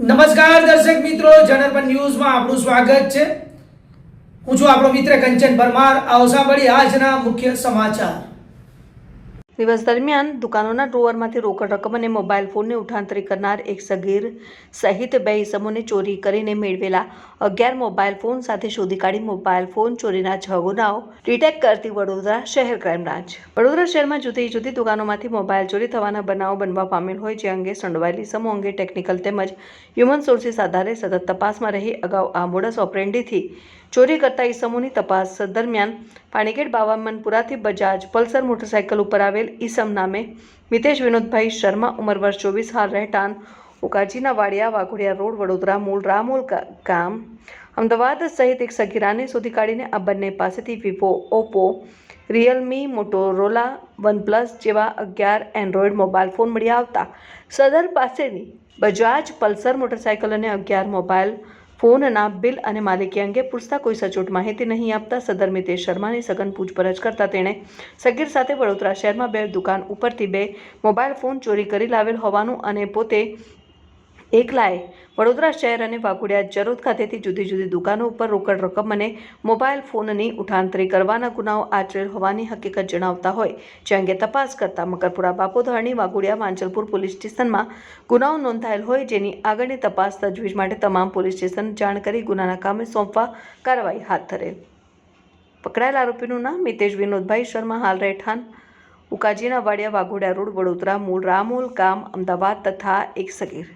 નમસ્કાર દર્શક મિત્રો જનરપન ન્યૂઝમાં આપનું સ્વાગત છે. હું છું આપણો મિત્ર કંચન પરમાર. આવો સાંભળી આજના મુખ્ય સમાચાર. દિવસ દરમિયાન દુકાનોના ડ્રોવરમાંથી રોકડ રકમ અને મોબાઈલ ફોનને ઉઠાંતરી કરનાર એક સગીર સહિત બે ઇસમોને ચોરી કરીને મેળવેલા અગિયાર મોબાઈલ ફોન સાથે શોધી કાઢી મોબાઈલ ફોન ચોરીના છ ગુનાઓ ડિટેક્ટ કરતી વડોદરા શહેર ક્રાઇમ બ્રાન્ચ. વડોદરા શહેરમાં જુદી જુદી દુકાનોમાંથી મોબાઈલ ચોરી થવાના બનાવો બનવા પામેલ હોય, જે અંગે સંડોવાયેલી સમૂહ અંગે ટેકનિકલ તેમજ હ્યુમન સોર્સિસ આધારે સતત તપાસમાં રહી અગાઉ આ મોડસ ઓપરેન્ડીથી ચોરી કરતા ઇસમોની તપાસ દરમિયાન પાણીગેટ બાવામનપુરાથી બજાજ પલ્સર મોટરસાયકલ ઉપર આવેલ ઈસમ નામે મિતેશ વિનોદભાઈ શર્મા, ઉંમર વર્ષ ચોવીસ, હાલ રહેઠાણ ઉકાજીના વાડિયા, વાઘોડિયા રોડ, વડોદરા મૂળ, રામોલ ગામ. અમદાવાદ સહિત એક સગીરાને શોધી કાઢીને આ બંને પાસેથી Vivo, Oppo, Realme, Motorola, OnePlus જેવા અગિયાર એન્ડ્રોઈડ મોબાઈલ ફોન મળી આવતા. સદર પાસેની બજાજ પલ્સર મોટરસાયકલ અને અગિયાર મોબાઈલ ફોનના બિલ અને માલિકી અંગે પૂછતા કોઈ સચોટ માહિતી નહીં આપતા સદર મિતેશ શર્માની સઘન પૂછપરછ કરતા તેણે સગીર સાથે વડોદરા શહેરમાં બે દુકાન ઉપરથી બે મોબાઈલ ફોન ચોરી કરી લાવેલ હોવાનું અને પોતે એકલાએ વડોદરા શહેર અને વાઘોડિયા જરોદ ખાતેથી જુદી જુદી દુકાનો ઉપર રોકડ રકમ અને મોબાઈલ ફોનની ઉઠાંતરી કરવાના ગુનાઓ આચરેલ હોવાની હકીકત જણાવતા હોય. જે અંગે તપાસ કરતા મકરપુરા બાપોધરણી વાઘોડિયા વાંચલપુર પોલીસ સ્ટેશનમાં ગુનાઓ નોંધાયેલ હોય જેની આગળની તપાસ તજવીજ માટે તમામ પોલીસ સ્ટેશન જાણ કરી ગુનાના કામે સોંપવા કાર્યવાહી હાથ ધરેલ. પકડાયેલ આરોપીનું નામ મિતેશ વિનોદભાઈ શર્મા, હાલ રહેઠાણ, ઉકાજીના વાડિયા, વાઘોડિયા રોડ, વડોદરા, મૂળ, રામોલ ગામ, અમદાવાદ તથા એક સગીર